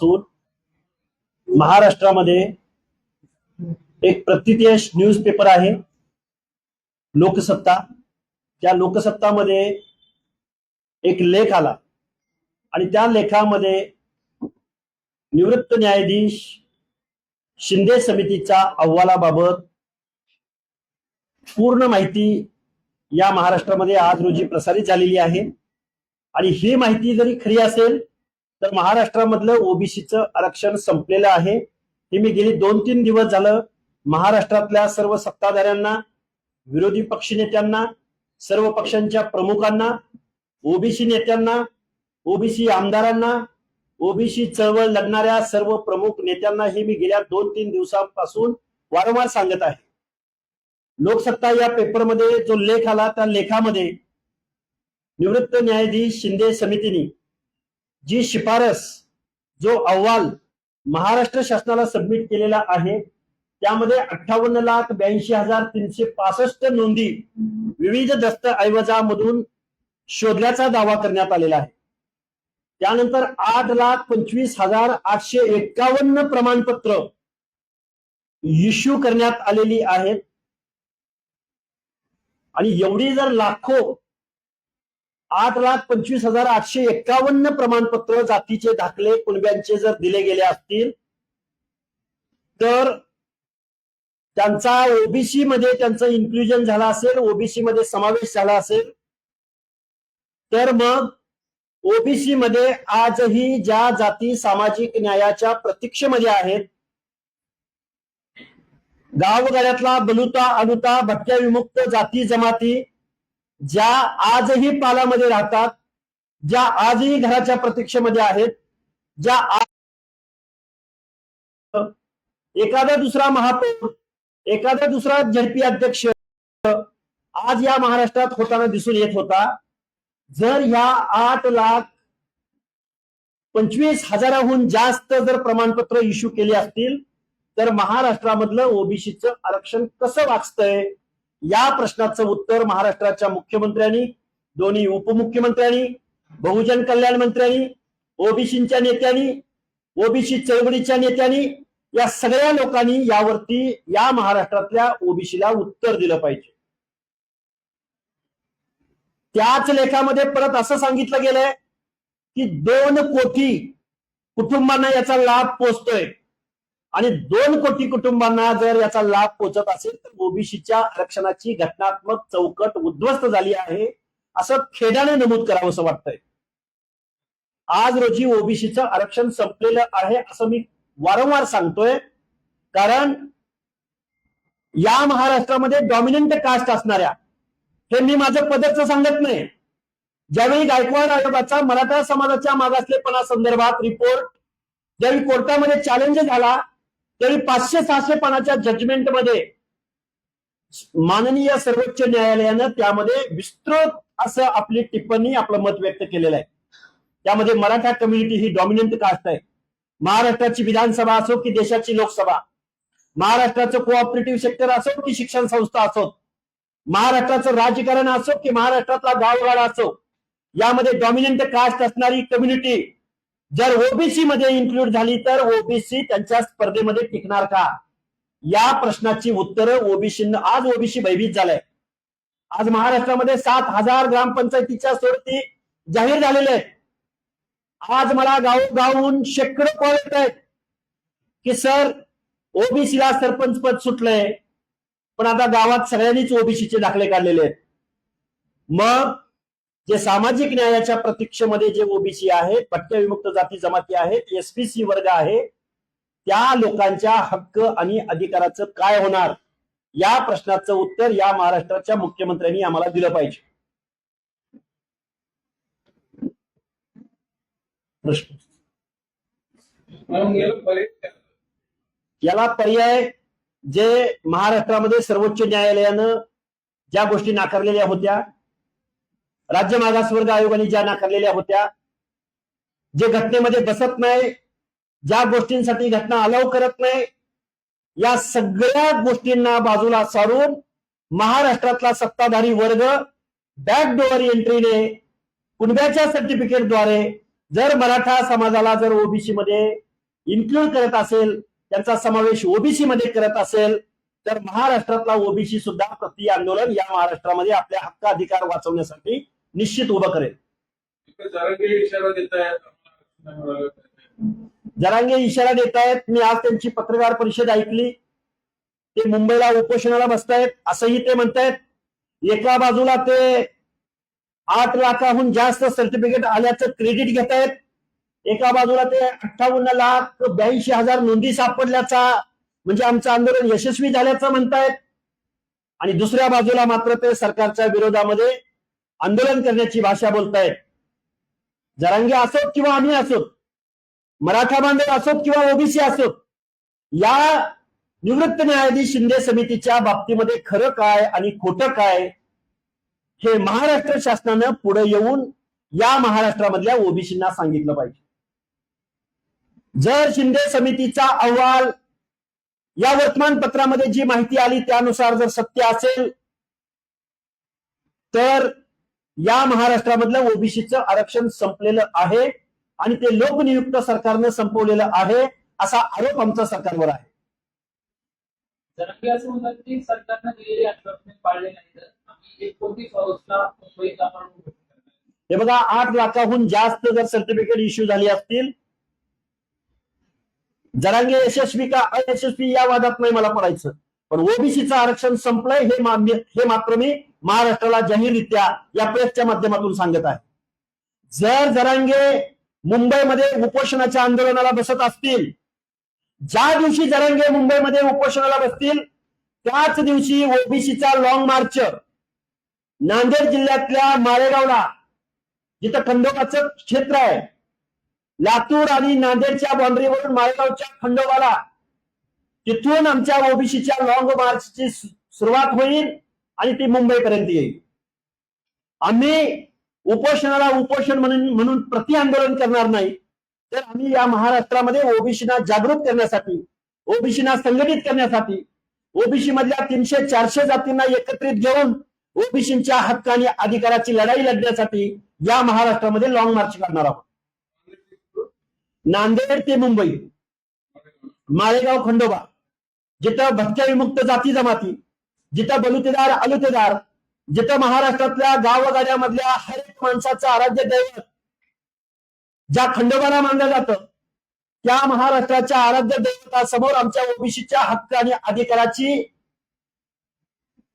असून महाराष्ट्रामध्ये एक प्रतिदेश न्यूज पेपर आहे. लोकसत्ता. त्या लोकसत्तामध्ये एक लेख आला. आणि त्या लेखामध्ये निवृत्त न्यायाधीश शिंदे समितीच्या अहवालाबाबत पूर्ण माहिती या महाराष्ट्रामध्ये आज रोजी प्रसारित झालेली आहे. आणि ही माहिती जरी खरी असेल तर महाराष्ट्रामधलं ओबीसीचं आरक्षण संपलेलं आहे. हे मी गेली दोन तीन दिवस झालं महाराष्ट्रातल्या सर्व सत्ताधाऱ्यांना विरोधी पक्षनेत्यांना सर्व पक्षांच्या प्रमुखांना ओबीसी नेत्यांना ओबीसी आमदारांना ओबीसी चळवळ लढणाऱ्या सर्व प्रमुख नेत्यांना हे मी गेल्या दोन तीन दिवसांपासून वारंवार सांगत आहे. लोकसत्ता या पेपरमध्ये जो लेख आला त्या लेखामध्ये निवृत्त न्यायाधीश शिंदे समितीने जी शिफारस जो अहवाल महाराष्ट्र शासनाला सबमिट केलेला आहे त्यामध्ये अठ्ठावन्न लाख ब्याऐंशी हजार तीनशे पासष्ट नोंदी विविध दस्तऐवजामधून शोधल्याचा दावा करण्यात आलेला आहे. त्यानंतर आठ लाख पंचवीस हजार आठशे एक्कावन्न प्रमाणपत्र इश्यू करण्यात आलेली आहेत. आणि एवढी जर लाखो आठ लाख पंचवीस हजार आठशे एक्कावन्न प्रमाणपत्र जातीचे दाखले कुणब्यांचे जर दिले गेले असतील तर त्यांचा ओबीसी मध्ये त्यांचं इन्क्लुजन झाला असेल ओबीसी मध्ये समावेश झाला असेल तर मग ओबीसी मध्ये आजही ज्या जाती सामाजिक न्यायाच्या प्रतीक्षेमध्ये आहेत गावगाड्यातला बलुता अनुता भटक्या विमुक्त जाती जमाती ज्या आजही पालामध्ये राहतात ज्या आजही घराच्या प्रतीक्षेमध्ये आहेत ज्या एखादा दुसरा महापौर एखादा दुसरा झडपी अध्यक्ष आज या महाराष्ट्रात होताना दिसून येत होता. जर या आठ लाख पंचवीस हजाराहून जास्त जर प्रमाणपत्र इश्यू केली असतील तर महाराष्ट्रामधलं ओबीसीचं आरक्षण कसं वाचतंय? या प्रश्नाचं उत्तर महाराष्ट्राच्या मुख्यमंत्र्यांनी दोन्ही उपमुख्यमंत्र्यांनी बहुजन कल्याण मंत्र्यांनी ओबीसीच्या नेत्यांनी ओबीसी चळवळीच्या नेत्यांनी या सगळ्या लोकांनी यावरती या महाराष्ट्रातल्या ओबीसीला उत्तर दिलं पाहिजे. त्याच लेखामध्ये परत असं सांगितलं गेलंय की दोन कोटी कुटुंबांना याचा लाभ पोचतोय. आणि दोन कोटी कुटुंबांना जर याचा लाभ पोहोचत असेल तर ओबीसीच्या आरक्षणाची घटनात्मक चौकट उद्ध्वस्त झाली आहे असं खेड्याने नमूद करावं असं वाटतंय. आज रोजी ओबीसीचं आरक्षण संपलेलं आहे असं मी वारंवार सांगतोय. कारण या महाराष्ट्रामध्ये डॉमिनंट कास्ट असणाऱ्या हे मी माझं पदरचं सांगत नाही. ज्यावेळी गायकवाड आयोगाचा मराठा समाजाच्या मागासलेपणा संदर्भात रिपोर्ट ज्यावेळी कोर्टामध्ये चॅलेंज झाला तरी पाचशे सहाशे पानाच्या जजमेंटमध्ये माननीय सर्वोच्च न्यायालयानं त्यामध्ये विस्तृत असं आपली टिप्पणी आपलं मत व्यक्त केलेलं आहे. त्यामध्ये मराठा कम्युनिटी ही डॉमिनंट कास्ट आहे. महाराष्ट्राची विधानसभा असो की देशाची लोकसभा महाराष्ट्राचं कोऑपरेटिव्ह सेक्टर असो की शिक्षण संस्था असो महाराष्ट्राचं राजकारण असो की महाराष्ट्रातला गावगाडा असो यामध्ये डॉमिनंट कास्ट असणारी कम्युनिटी जर ओबीसी मध्ये इन्क्लूड झाली तर ओबीसी त्यांच्या स्पर्धेमध्ये टिकणार का? या प्रश्नाची उत्तरं ओबीसी आज ओबीसी भयभीत झालंय. आज महाराष्ट्रामध्ये सात हजार ग्रामपंचायतीच्या सोडती जाहीर झालेल्या आहेत. आज मला गावोगावून शेकडो कॉल येत आहेत की सर ओबीसीला सरपंच पद सुटलंय पण आता गावात सगळ्यांनीच ओबीसीचे दाखले काढलेले आहेत. मग जे सामाजिक न्यायाच्या प्रतीक्षेमध्ये जे ओबीसी आहेत भटक्या विमुक्त जाती जमाती आहेत एसपीसी वर्ग आहे त्या लोकांच्या हक्क आणि अधिकाराचं काय होणार? या प्रश्नाचं उत्तर या महाराष्ट्राच्या मुख्यमंत्र्यांनी आम्हाला दिलं पाहिजे. प्रश्न. याला पर्याय जे महाराष्ट्रामध्ये सर्वोच्च न्यायालयानं ज्या गोष्टी नाकारलेल्या होत्या राज्य मागासवर्ग आयोगाने ज्या नाकारलेल्या होत्या जे घटनेमध्ये बसत नाही ज्या गोष्टींसाठी घटना अलाव करत नाही या सगळ्या गोष्टींना बाजूला सारून महाराष्ट्रातला सत्ताधारी वर्ग बॅकडोअर एंट्रीने कुणब्याच्या सर्टिफिकेटद्वारे जर मराठा समाजाला जर ओबीसी मध्ये इन्क्लूड करत असेल त्यांचा समावेश ओबीसी मध्ये करत असेल तर महाराष्ट्रातला ओबीसी सुद्धा प्रति आंदोलन या महाराष्ट्रामध्ये आपल्या हक्क अधिकार वाचवण्यासाठी निश्चित उभं करेल. इकडे जरांगे इशारा देत आहेत जरांगे इशारा देत आहेत मी आज त्यांची पत्रकार परिषद ऐकली. ते मुंबईला उपोषणाला बसतायत. असंही ते म्हणतायत. एका बाजूला ते आठ लाखाहून जास्त सर्टिफिकेट आल्याचं क्रेडिट घेत आहेत एका बाजूला ते अठ्ठावन्न लाख ब्याऐंशी हजार नोंदी सापडल्याचा म्हणजे आमचं आंदोलन यशस्वी झाल्याचं म्हणतायत. आणि दुसऱ्या बाजूला मात्र ते सरकारच्या विरोधामध्ये आंदोलन करण्याची भाषा बोलतायत जरांगे असोत किंवा आम्ही असोत मराठा बांधव असोत किंवा ओबीसी असोत या निवृत्त न्यायाधीश शिंदे समितीच्या बाबतीमध्ये खरं काय आणि खोटं काय हे महाराष्ट्र शासनानं पुढे येऊन या महाराष्ट्रामधल्या ओबीसींना सांगितलं पाहिजे. जर शिंदे समितीचा अहवाल या वर्तमानपत्रामध्ये जी माहिती आली त्यानुसार जर सत्य असेल तर या महाराष्ट्रामधलं ओबीसीचं आरक्षण संपलेलं आहे आणि ते लोकनियुक्त सरकारनं संपवलेलं आहे असा आरोप आमचा सरकारवर आहे. हे बघा आठ लाखाहून जास्त जर सर्टिफिकेट इश्यू झाली असतील जरांगे यशस्वी का अयशस्वी या वादात नाही मला पडायचं पण ओबीसीचं आरक्षण संपलंय हे मान्य हे मात्र मी महाराष्ट्राला जाहीररित्या या प्रेसच्या माध्यमातून सांगत आहे. जर जरांगे मुंबईमध्ये उपोषणाच्या आंदोलनाला बसत असतील ज्या दिवशी जरांगे मुंबईमध्ये उपोषणाला बसतील त्याच दिवशी ओबीसीचा लॉंग मार्च नांदेड जिल्ह्यातल्या माळेगावला जिथं खंडोबाचं क्षेत्र आहे लातूर आणि नांदेडच्या बाउंड्रीवरून माळेगावच्या खंडोबाला तिथून आमच्या ओबीसीच्या लॉंग मार्चची सुरुवात होईल. आणि ती मुंबईपर्यंत येईल. आम्ही उपोषणाला उपोषण म्हणून म्हणून प्रति आंदोलन करणार नाही तर आम्ही या महाराष्ट्रामध्ये ओबीसीना जागृत करण्यासाठी ओबीसीना संघटित करण्यासाठी ओबीसी मधल्या तीनशे चारशे जातींना एकत्रित घेऊन ओबीसीच्या हक्क आणि अधिकाराची लढाई लढण्यासाठी या महाराष्ट्रामध्ये लॉंग मार्च करणार आहोत. नांदेड ते मुंबई माळेगाव खंडोबा जिथं भटक्या विमुक्त जाती जमाती जिथं बलुतेदार अलुतेदार जिथं महाराष्ट्रातल्या गावगाड्यामधल्या हर एक माणसाचं आराध्य दैवत ज्या खंडोबाला मानलं जातं त्या महाराष्ट्राच्या आराध्य दैवतासमोर आमच्या ओबीसीच्या हक्क आणि अधिकाराची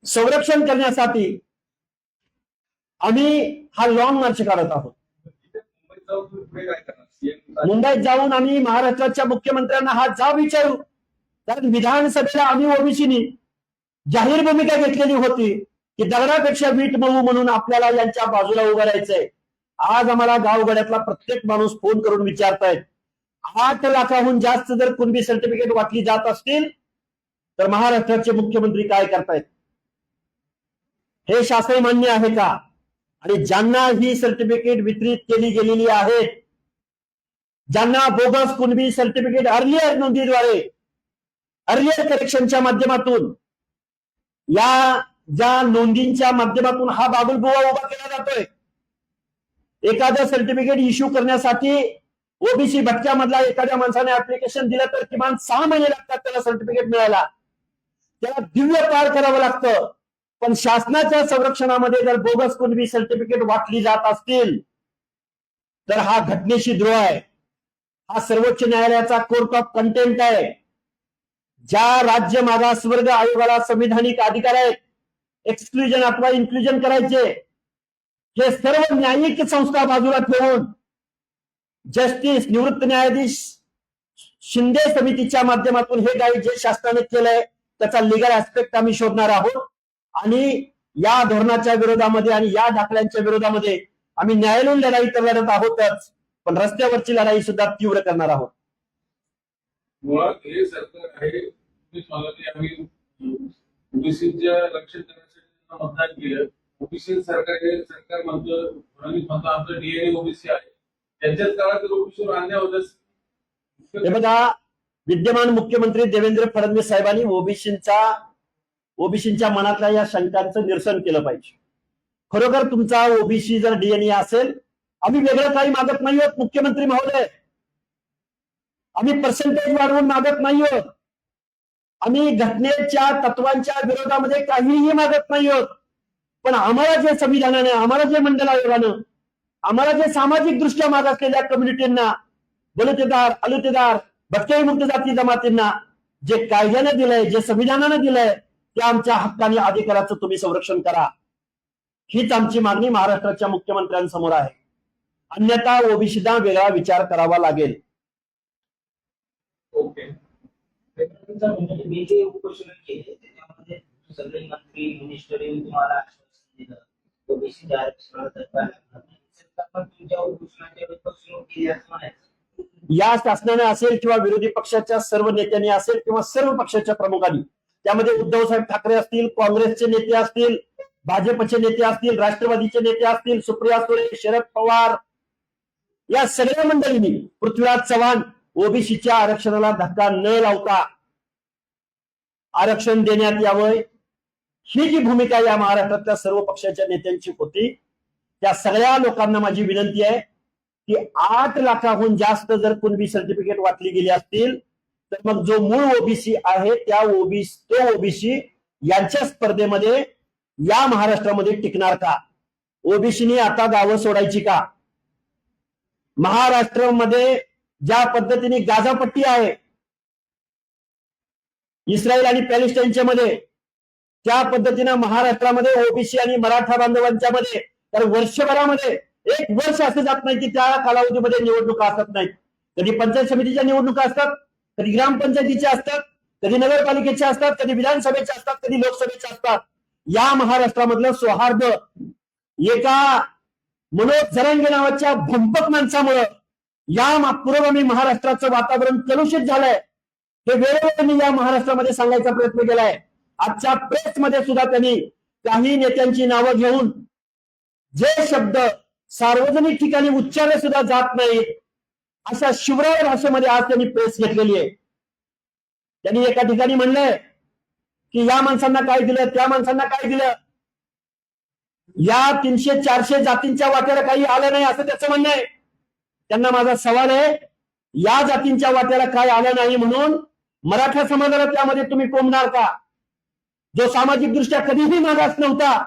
संरक्षण करण्यासाठी आम्ही हा लॉंग मार्च काढत आहोत. मुंबईत जाऊन आम्ही महाराष्ट्राच्या मुख्यमंत्र्यांना हा जा विचारू. कारण विधानसभेला आम्ही ओबीसीनी जाहीर भूमिका घेतलेली होती की दगडापेक्षा वीट मऊ म्हणून आपल्याला यांच्या बाजूला उभं राहायचंय आज आम्हाला गावगड्यातला प्रत्येक माणूस फोन करून विचारतायत. आठ लाखाहून जास्त जर कुणबी सर्टिफिकेट वाटली जात असतील तर महाराष्ट्राचे मुख्यमंत्री काय करतायत? हे शासन मान्य आहे का? आणि ज्यांना ही सर्टिफिकेट वितरित केली गेलेली आहेत ज्यांना बोगस कुणबी सर्टिफिकेट अर्लियर नोंदीद्वारे अर्लियर करेक्शनच्या माध्यमातून या ज्या नोंदींच्या माध्यमातून हा बाबुलबुवा उभा केला जातोय. एखादं सर्टिफिकेट इश्यू करण्यासाठी ओबीसी भटक्यामधला एखाद्या माणसाने ऍप्लिकेशन दिलं तर किमान सहा महिने लागतात त्याला सर्टिफिकेट मिळायला. त्याला दिव्य पार करावं लागतं. पण शासनाच्या संरक्षणामध्ये जर बोगस कुणबी सर्टिफिकेट वाटली जात असतील तर हा घटनेशी द्रोह आहे. हा सर्वोच्च न्यायालयाचा कोर्ट ऑफ कंटेंट आहे. ज्या राज्य मागासवर्ग आयोगाला संविधानिक अधिकार आहेत एक्सक्लुजन अथवा इन्क्लुजन करायचे हे सर्व न्यायिक संस्था बाजूला ठेवून जस्टिस निवृत्त न्यायाधीश शिंदे समितीच्या माध्यमातून हे काही जे शासनाने केलंय त्याचा लिगल ऍस्पेक्ट आम्ही शोधणार आहोत. आणि या धोरणाच्या विरोधामध्ये आणि या दाखल्यांच्या विरोधामध्ये आम्ही न्यायालयीन लढाई तर लढत आहोतच पण रस्त्यावरची लढाई सुद्धा तीव्र करणार आहोत. मुळात हे सरकार आहे तुम्ही मला आम्ही ओबीसीच्या रक्षण करण्यासाठी मतदान केलं. ओबीसी सरकार हे सरकार म्हणतं फडणवीस म्हणतो आमचं डीएनए ओबीसी आहे. त्यांच्याच काळात जर ओबीसीवर अन्याय होत हे बघा विद्यमान मुख्यमंत्री देवेंद्र फडणवीस साहेबांनी ओबीसींचा ओबीसींच्या मनातल्या या शंकांचं निरसन केलं पाहिजे. खरोखर तुमचा ओबीसी जर डीएनए असेल आम्ही वेगळं काही मागत नाही आहोत मुख्यमंत्री महोदय. आम्ही पर्सेंटेज वाढवून मागत नाही आहोत आम्ही घटनेच्या तत्वांच्या विरोधामध्ये काहीही मागत नाही आहोत पण आम्हाला जे संविधानाने आम्हाला जे मंडल आयोगानं आम्हाला जे सामाजिक दृष्ट्या मागासलेल्या कम्युनिटींना बलुतेदार अलुतेदार भटके मुक्त जाती जमातींना जे कायद्यानं दिलंय जे संविधानानं दिलंय त्या आमच्या हक्काने अधिकाराचं तुम्ही संरक्षण करा. हीच आमची मागणी महाराष्ट्राच्या मुख्यमंत्र्यांसमोर आहे. अन्यथा ओबीसीना वेगळा विचार करावा लागेल. ओके. म्हणजे मी जे उपोषण केले त्याच्यामध्ये सगळे मंत्री मिनिस्टर येऊन तुम्हाला आश्वासन दिलं. ओबीसी आरक्षणाला धक्का लागणार नाही. सरकार पण तुमच्या उपोषणाच्या वेळी फसवणूक केली असं म्हणायचं. या शासनाने असेल किंवा विरोधी पक्षाच्या सर्व नेत्यांनी असेल किंवा सर्व पक्षाच्या प्रमुखांनी त्यामध्ये उद्धव साहेब ठाकरे असतील काँग्रेसचे नेते असतील भाजपचे नेते असतील राष्ट्रवादीचे नेते असतील सुप्रिया सुळे शरद पवार या सगळ्या मंडळींनी पृथ्वीराज चव्हाण ओबीसीच्या आरक्षणाला धक्का न लावता आरक्षण देण्यात यावं. ही जी भूमिका या महाराष्ट्रातल्या सर्व पक्षाच्या नेत्यांची होती त्या सगळ्या लोकांना माझी विनंती आहे की आठ लाखाहून जास्त जर कुणबी सर्टिफिकेट वाटली गेली असतील तर मग जो मूळ ओबीसी आहे त्या ओबीसी तो ओबीसी यांच्या स्पर्धेमध्ये या महाराष्ट्रामध्ये टिकणार का? ओबीसीनी आता गावं सोडायची का? महाराष्ट्रामध्ये ज्या पद्धतीने गाजापट्टी आहे इस्रायल आणि पॅलेस्टाईनच्या मध्ये त्या पद्धतीनं महाराष्ट्रामध्ये ओबीसी आणि मराठा बांधवांच्या मध्ये तर वर्षभरामध्ये एक वर्ष असं जात नाही की त्या कालावधीमध्ये निवडणुका असत नाहीत. कधी पंचायत समितीच्या निवडणुका असतात कधी ग्रामपंचायतीच्या असतात कधी नगरपालिकेच्या असतात कधी विधानसभेच्या असतात कधी लोकसभेच्या असतात. या महाराष्ट्रामधलं सौहार्द एका मनोज झरंगे नावाच्या भंपक माणसामुळं या मा- पुरोगामी महाराष्ट्राचं वातावरण कलुषित झालंय. हे वेळोवेळी मी या महाराष्ट्रामध्ये सांगायचा प्रयत्न केलाय. आजच्या प्रेसमध्ये सुद्धा त्यांनी काही नेत्यांची नावं घेऊन जे शब्द सार्वजनिक ठिकाणी उच्चारले सुद्धा जात नाहीत अशा शिवराय भाषेमध्ये आज त्यांनी प्रेस घेतलेली आहे. त्यांनी एका ठिकाणी म्हणलंय की या माणसांना काय दिलं त्या माणसांना काय दिलं? या तीनशे चारशे जातींच्या वाट्याला काही आलं नाही असं त्याचं म्हणणं आहे. त्यांना माझा सवाल आहे या जातींच्या वाट्याला काय आलं नाही म्हणून मराठा समाजाला त्यामध्ये तुम्ही कोंबणार का? जो सामाजिक दृष्ट्या कधीही मागास नव्हता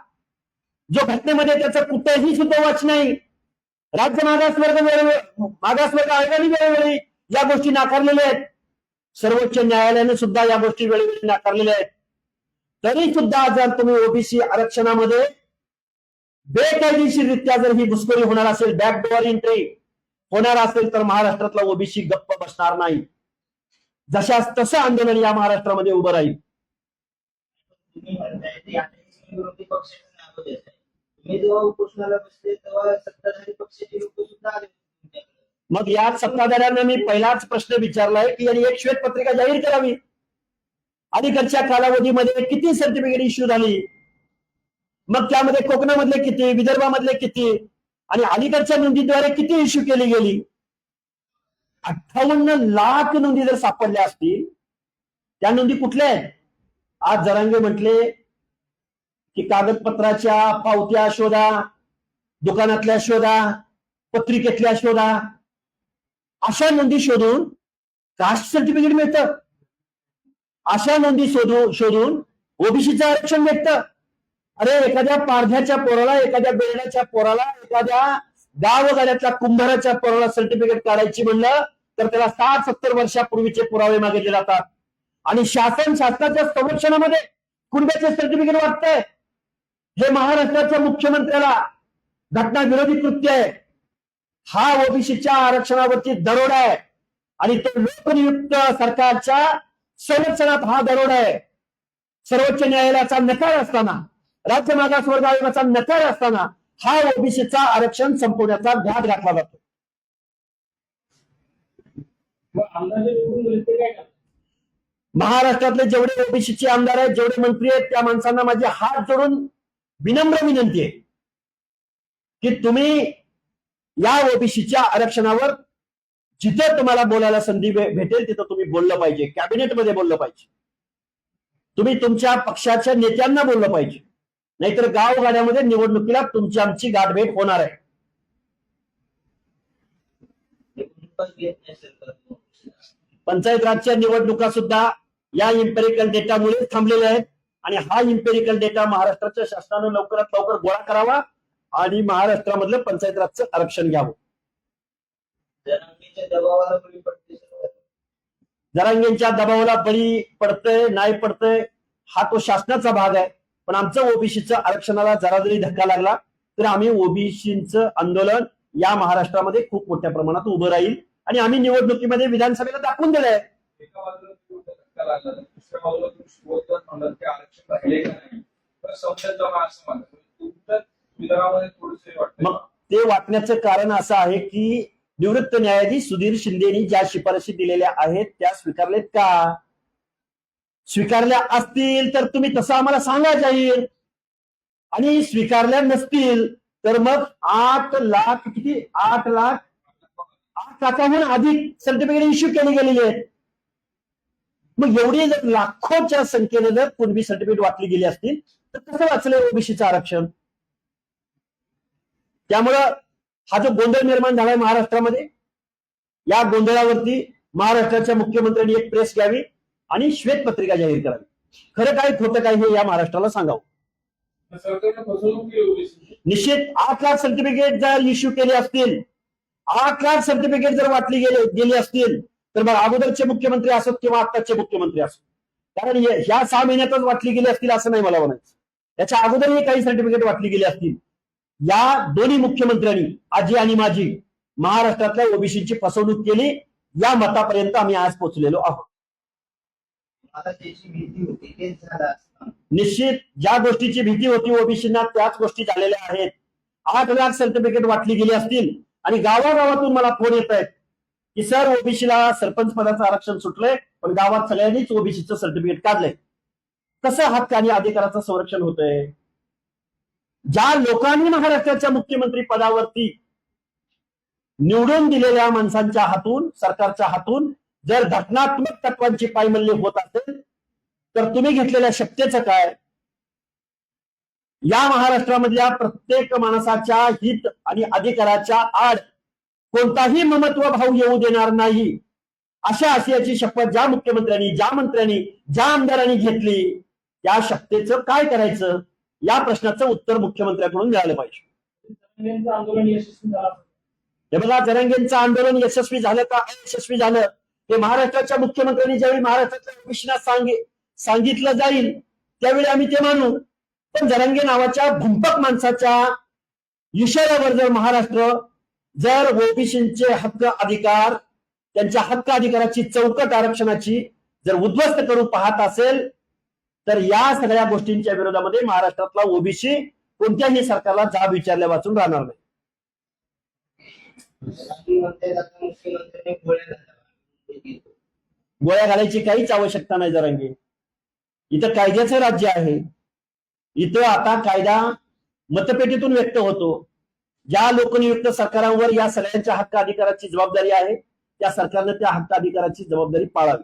जो घटनेमध्ये त्याचं कुठेही सुद्धा वाच नाही. राज्य मागासवर्ग वेळोवेळी मागासवर्ग आयोगाने वेळोवेळी या गोष्टी नाकारलेल्या आहेत. सर्वोच्च न्यायालयाने सुद्धा या गोष्टी वेळोवेळी नाकारलेल्या आहेत. तरी सुद्धा जर तुम्ही ओबीसी आरक्षणामध्ये बेकायदेशीररित्या जर ही घुसखोरी होणार असेल बॅकडोअर एंट्री होणार असेल तर महाराष्ट्रातला ओबीसी गप्प बसणार नाही. जशास तसं आंदोलन या महाराष्ट्रामध्ये उभं राहील. मग या सत्ताधाऱ्यांना मी पहिलाच प्रश्न विचारलाय की यांनी एक श्वेत पत्रिका जाहीर करावी? अलीकडच्या कालावधीमध्ये किती सर्टिफिकेट इश्यू झाली? मग त्यामध्ये कोकणामधले किती विदर्भामधले किती? आणि अलीकडच्या नोंदीद्वारे किती इश्यू केली गेली? अठ्ठावन्न लाख नोंदी जर सापडल्या असतील त्या नोंदी कुठल्या आहेत? आज जरांगे म्हटले की कागदपत्राच्या पावत्या शोधा दुकानातल्या शोधा पत्रिकेतल्या शोधा अशा नोंदी शोधून कास्ट सर्टिफिकेट मिळतं. अशा नोंदी शोधून शोधून ओबीसीचं आरक्षण भेटतं. अरे एखाद्या पारध्याच्या पोराला एखाद्या बेरड्याच्या पोराला एखाद्या गावगाड्यातल्या कुंभाराच्या पोराला सर्टिफिकेट काढायची म्हणलं तर त्याला साठ सत्तर वर्षापूर्वीचे पुरावे मागितले जातात. आणि शासन शासनाच्या संरक्षणामध्ये कुंड्याचे सर्टिफिकेट वाटतंय? हे महाराष्ट्राच्या मुख्यमंत्र्याला घटना विरोधी कृत्य आहे. हा ओबीसीच्या आरक्षणावरती दरोडा आहे. आणि तो लोकनियुक्त सरकारच्या संरक्षणात हा दरोडा आहे. सर्वोच्च न्यायालयाचा नकार असताना. राज्य मागासवर्ग आयोगाचा नकार असताना हा ओबीसीचा आरक्षण संपवण्याचा घाट घातला जातो. महाराष्ट्रातले जेवढे ओबीसीचे आमदार आहेत जेवढे मंत्री आहेत त्या माणसांना माझे हात जोडून विनम्र विनंती आहे की तुम्ही या ओबीसीच्या आरक्षणावर जिथे तुम्हाला बोलायला संधी भेटेल तिथं तुम्ही बोललं पाहिजे. कॅबिनेटमध्ये बोललं पाहिजे. तुम्ही तुमच्या पक्षाच्या नेत्यांना बोललं पाहिजे. नाहीतर गावगाड्यामध्ये निवडणुकीला तुमची आमची गाठभेट होणार आहे. पंचायत राजच्या निवडणुका सुद्धा या इम्पेरिकल डेटामुळे थांबलेल्या आहेत. आणि हा इम्पेरिकल डेटा महाराष्ट्राच्या शासनानं लवकरात लवकर गोळा करावा आणि महाराष्ट्रामधलं पंचायत राजचं आरक्षण घ्यावं. जरांगेंच्या दबावाला बळी पडतंय नाही पडतंय हा तो शासनाचा भाग आहे. पण आमचं ओबीसीचं आरक्षणाला जरा जरी धक्का लागला तर आम्ही ओबीसीचं आंदोलन या महाराष्ट्रामध्ये खूप मोठ्या प्रमाणात उभं राहील. आणि आम्ही निवडणुकीमध्ये विधानसभेला दाखवून दिलंय. वाटतं. मग ते वाटण्याचं कारण असं आहे की निवृत्त न्यायाधीश सुधीर शिंदेनी ज्या शिफारशी दिलेल्या आहेत त्या स्वीकारलेत का? स्वीकारल्या असतील तर तुम्ही तसं आम्हाला सांगा जाईल आणि स्वीकारल्या नसतील तर मग आठ लाख किती? आठ लाख? आठ लाखाहून अधिक सर्टिफिकेट इश्यू केली गेलेली आहेत. मग एवढी जर लाखोच्या संख्येने जर पूर्वी सर्टिफिकेट वाटली गेली असतील तर कसं वाचलंय ओबीसीचं आरक्षण? त्यामुळं हा जो गोंधळ निर्माण झालाय महाराष्ट्रामध्ये या गोंधळावरती महाराष्ट्राच्या मुख्यमंत्र्यांनी एक प्रेस घ्यावी. आणि श्वेतपत्रिका जाहीर करावी. खरं काय खोटं काय हे या महाराष्ट्राला सांगावं. निश्चित आठ लाख सर्टिफिकेट जर इश्यू केले असतील आठ लाख सर्टिफिकेट जर वाटली गेले गेली असतील तर मग अगोदरचे मुख्यमंत्री असोत किंवा आत्ताचे मुख्यमंत्री असोत? कारण ह्या सहा महिन्यातच वाटली गेली असतील असं नाही मला म्हणायचं. त्याच्या अगोदरही काही सर्टिफिकेट वाटली गेली असतील. या दोन्ही मुख्यमंत्र्यांनी आजी आणि माझी महाराष्ट्रातल्या ओबीसीची फसवणूक केली या मतापर्यंत आम्ही आज पोहोचलेलो आहोत आता त्याची भीती होती तेच झालं असतं निश्चित ज्या गोष्टीची भीती होती ओबीसींना त्याच गोष्टी झालेल्या आहेत. आठ लाख सर्टिफिकेट वाटली गेली असतील आणि गावागावातून मला फोन येत आहेत की सर ओबीसीला सरपंच पदाचं आरक्षण सुटलंय पण गावात सगळ्यांनीच ओबीसीचं सर्टिफिकेट काढलंय. कसं हक्क आणि अधिकाराचं संरक्षण होतंय? ज्या लोकांनी महाराष्ट्राच्या मुख्यमंत्री पदावरती निवडून दिलेल्या माणसांच्या हातून सरकारच्या हातून जर घटनात्मक तत्वांची पायमल्ली होत असेल तर तुम्ही घेतलेल्या शक्तीचं काय? या महाराष्ट्रामधल्या प्रत्येक माणसाच्या हित आणि अधिकाराच्या आड कोणताही ममत्व भाव येऊ देणार नाही. अशा आशयाची शपथ ज्या मुख्यमंत्र्यांनी ज्या मंत्र्यांनी ज्या आमदारांनी घेतली त्या शक्तीचं काय करायचं? या प्रश्नाचं उत्तर मुख्यमंत्र्यांकडून मिळालं पाहिजे. जरांगेंचं आंदोलन यशस्वी झालं. हे बघा जरांगेंचं आंदोलन यशस्वी झालं का अयशस्वी झालं? हे महाराष्ट्राच्या मुख्यमंत्र्यांनी ज्यावेळी महाराष्ट्राच्या कृष्णा सांगे सांगितलं जाईल त्यावेळी आम्ही ते मानू. पण जरांगे नावाच्या भंपक माणसाच्या इशाऱ्यावर जर महाराष्ट्र जर ओबीसींचे हक्क अधिकार त्यांच्या हक्क अधिकाराची चौकट आरक्षणाची जर उद्ध्वस्त करू पाहत असेल तर या सगळ्या गोष्टींच्या विरोधामध्ये महाराष्ट्रातला ओबीसी कोणत्याही सरकारला जाब विचारल्या वाचून राहणार नाही रात्री म्हणते आता मुख्यमंत्र्यांनी गोळ्या घालायची काहीच आवश्यकता नाही जरांगे इथं कायद्याचं राज्य आहे. इथं आता कायदा मतपेटीतून व्यक्त होतो. ज्या लोकनियुक्त सरकारांवर या सगळ्यांच्या हक्क अधिकाराची जबाबदारी आहे त्या सरकारनं त्या हक्क अधिकाराची जबाबदारी पाळावी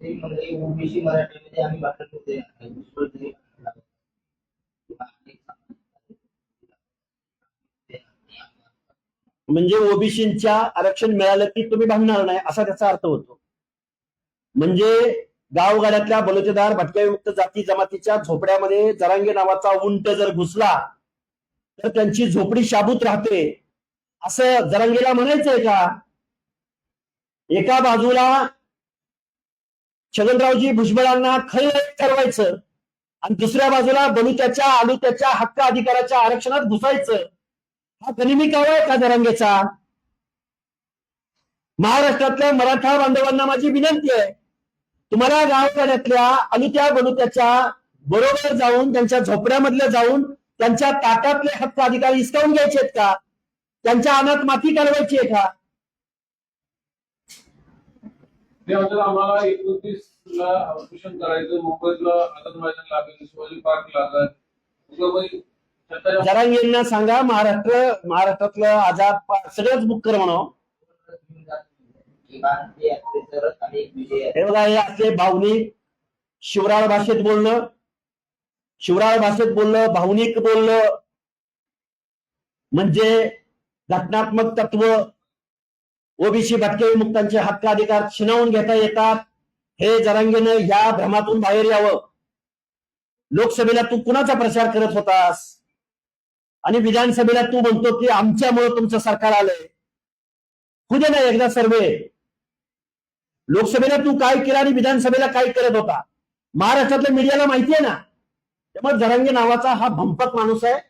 ते म्हणजे ओबीसी मराठीमध्ये आम्ही वाटत होते दुसरं तरी म्हणजे ओबीसीच्या आरक्षण मिळालं की तुम्ही भांडणार नाही असा त्याचा अर्थ होतो. म्हणजे गावगाड्यातल्या बलुतेदार भटक्यायुक्त जाती जमातीच्या झोपड्यामध्ये जरांगे नावाचा उंट जर घुसला तर त्यांची झोपडी शाबूत राहते. असं जरांगेला म्हणायचंय का? एका बाजूला छगनरावजी भुजबळांना खैर ठरवायचं आणि दुसऱ्या बाजूला बलुत्याच्या आलुत्याच्या हक्क अधिकाराच्या आरक्षणात घुसायचं. हा गनिमी काव आहे का महाराष्ट्रातल्या मराठा बांधवांना माझी विनंती आहे तुम्हाला गावगाड्यातल्या अलुत्या बलुत्याच्या बरोबर जाऊन त्यांच्या झोपड्यामधल्या जाऊन त्यांच्या ताटातले हक्क अधिकार हिसकावून घ्यायचे आहेत का? त्यांच्या अनात माती काढवायची आहे का? आम्हाला एकोणतीस ला ऑपरेशन करायचं मुंबईतला आझाद मैदान लागेल शिवाजी पार्क लागेल. जरांग यांना सांगा महाराष्ट्र महाराष्ट्रातलं आझाद सगळंच बुक कर म्हणावं हे बघा हे असले भावनिक शिवराळ भाषेत बोलणं. शिवराळ भाषेत बोलणं भावनिक बोलणं. म्हणजे घटनात्मक तत्व ओबीसी भटके मुक्तांचे हक्क अधिकार छिनावून घेता येतात. हे जरांगेनं या भ्रमातून बाहेर यावं. लोकसभेला तू कुणाचा प्रचार करत होतास? आणि विधानसभेला तू म्हणतो की आमच्यामुळे तुमचं सरकार आलंय. होऊ ना एकदा सर्वे. लोकसभेला तू काय केलं आणि विधानसभेला काय करत होता? महाराष्ट्रातल्या मीडियाला माहिती आहे ना? त्यामुळे जरांगे नावाचा हा भंपक माणूस आहे.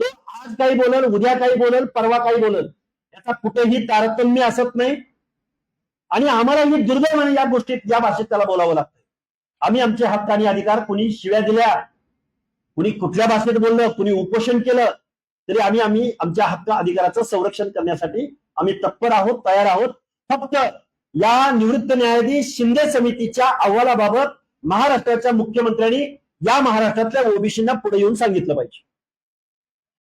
तो आज काही बोलल उद्या काही बोलल परवा काही बोलल. त्याचा कुठेही तारतम्य असत नाही. आणि आम्हाला ही दुर्दैवाने या गोष्टीत या भाषेत त्याला बोलावं लागतं आम्ही आमचे हक्क आणि अधिकार कुणी शिव्या दिल्या कुणी कुठल्या भाषेत बोललं कुणी उपोषण केलं तरी आम्ही आम्ही आमच्या हक्क अधिकाराचं संरक्षण करण्यासाठी आम्ही तत्पर आहोत तयार आहोत. फक्त या निवृत्त न्यायाधीश शिंदे समितीच्या अहवालाबाबत महाराष्ट्राच्या मुख्यमंत्र्यांनी या महाराष्ट्रातल्या ओबीसींना पुढे येऊन सांगितलं पाहिजे.